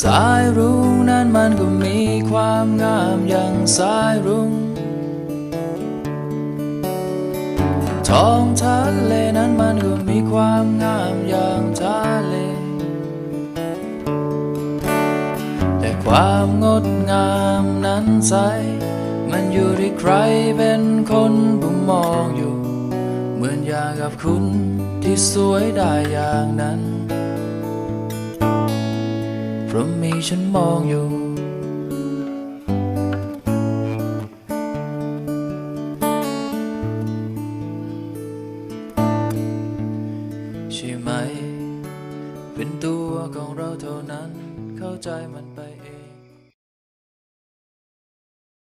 สายรุ้งนั้นมันก็มีความงามอย่างสายรุ้งท้องทะเลนั้นมันก็มีความงามอย่างทะเล แต่ความงดงามนั้นใส มันอยู่ที่ใครเป็นคนผู้มองอยู่ เหมือนอย่างกับคุณที่สวยได้อย่างนั้น เพราะมีฉันมองอยู่ ใช่ไหม เป็นตัวของเราเท่านั้นเข้าใจมันไป